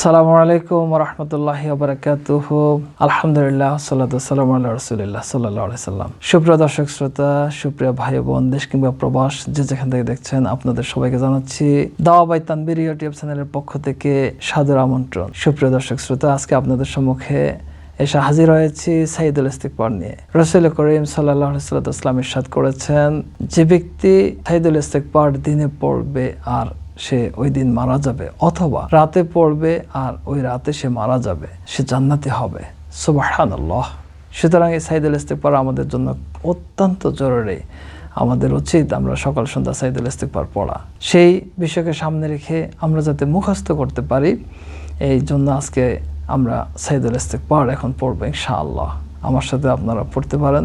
আসসালামু আলাইকুম রহমতুল্লাহি বারাকাতুহ আলহামদুলিল্লাহ সাল্লাম আল্লাহ রসুলিল্লাহ সাল্লাহ সাল্লাম। সুপ্রিয় দর্শক, শ্রোতা, সুপ্রিয় ভাই বোন, দেশ কিংবা প্রবাস যে যেখান থেকে দেখছেন, আপনাদের সবাইকে জানাচ্ছি দাওয়া বাই তানবির ইউটিউব চ্যানেলের পক্ষ থেকে সাদর আমন্ত্রণ। সুপ্রিয় দর্শক, শ্রোতা, আজকে আপনাদের সম্মুখে এসে হাজির হয়েছি সাইদুল ইস্তিকবার নিয়ে। রসুল করিম সাল্লাহ সাল্লাম ইরশাদ করেছেন, যে ব্যক্তি সাইদুল ইস্তিকবার দিনে পড়বে আর সে ওই দিন মারা যাবে, অথবা রাতে পড়বে আর ওই রাতে সে মারা যাবে, সে জান্নাতে হবে। সুবাহান্লাহ সুতরাং এই সাইদুল ইস্তিকবার আমাদের জন্য অত্যন্ত জরুরি। আমাদের উচিত আমরা সকাল সন্ধ্যা সাইদুল ইস্তিকবার পড়া। সেই বিষয়কে সামনে রেখে আমরা যাতে মুখস্থ করতে পারি, এই জন্য আজকে আমরা সাইদুল ইস্তিকবার এখন পড়ব ইনশাআল্লাহ। আমার সাথে আপনারা পড়তে পারেন।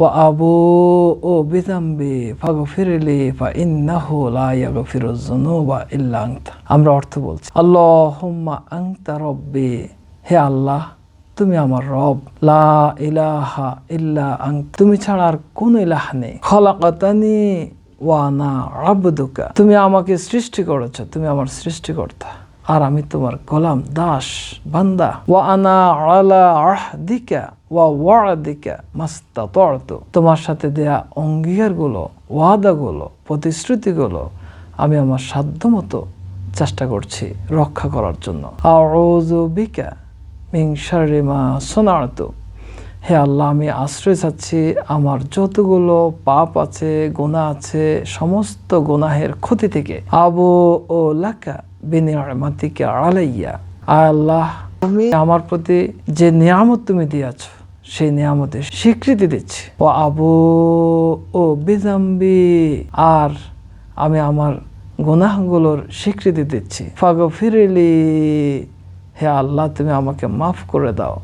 বিনিআমাতিকা আবু ও বিজাম্বি ফাগফিরলি ফা ইন্নাহু লা ইয়াগফিরুয যুনুবা ইল্লা আনতা আমরা অর্থ বলছি আল্লাহ আল্লাহুম্মা আনতা রব্বি, হে আল্লাহ, তুমি আমার রব। লা ইলাহা ইল্লা আন্ত, তুমি ছাড়া আর কোন ইলাহ নেই। খলাকাতানি ওয়া না আবদুকা, তুমি আমাকে সৃষ্টি করেছ, তুমি আমার সৃষ্টিকর্তা। আর আমি তোমার গোলাম, দাস, বান্দা। ওয়া আনা আলা আহদিকা ওয়া ওয়াদিকা মাস্তাতু তোমার সাথে দেয়া অঙ্গীকারগুলো, ওয়াদাগুলো, প্রতিশ্রুতিগুলো আমি আমার সাধ্যমতো চেষ্টা করছি রক্ষা করার জন্য। আউযু বিকা মিন শাররি মা সনাতু হে আল্লাহ, আমি আশ্রয় চাচ্ছি আমার যতগুলো পাপ আছে গোনা আছে, সমস্ত গোনাহের ক্ষতি থেকে। আবু ও লাকা আয় আল্লাহ তুমি আমার প্রতি যে নিয়ামত তুমি দিয়েছ, সেই নিয়ামতের স্বীকৃতি দিচ্ছি। ও আবু ও বিজাম্বি আর আমি আমার গুনাহগুলোর স্বীকৃতি দিচ্ছি। ফাগো ফিরিলি হে আল্লাহ, তুমি আমাকে মাফ করে দাও।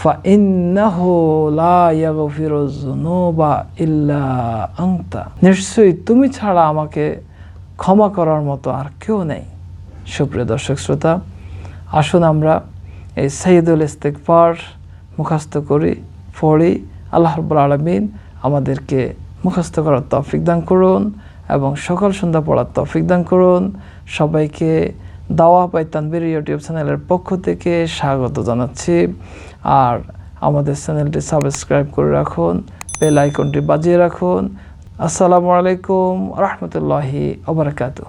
ফা ইল্লা নিশ্চয়ই তুমি ছাড়া আমাকে ক্ষমা করার মতো আর কেউ নেই। সুপ্রিয় দর্শক শ্রোতা, আসুন আমরা এই সঈদুল ইস্তেকবার মুখস্থ করি, পড়ি, আল্লাহ রব্বুল আলমিন আমাদেরকে মুখস্থ করার তৌফিক দান করুন এবং সকাল সন্ধ্যা পড়ার তৌফিক দান করুন। সবাইকে দাওয়া পাই তানবির ইউটিউব চ্যানেলের পক্ষ থেকে স্বাগত জানাচ্ছি। আর আমাদের চ্যানেলটি সাবস্ক্রাইব করে রাখুন, বেল আইকনটি বাজিয়ে রাখুন। আসসালামু আলাইকুম রহমতুল্লাহি আবরকাতু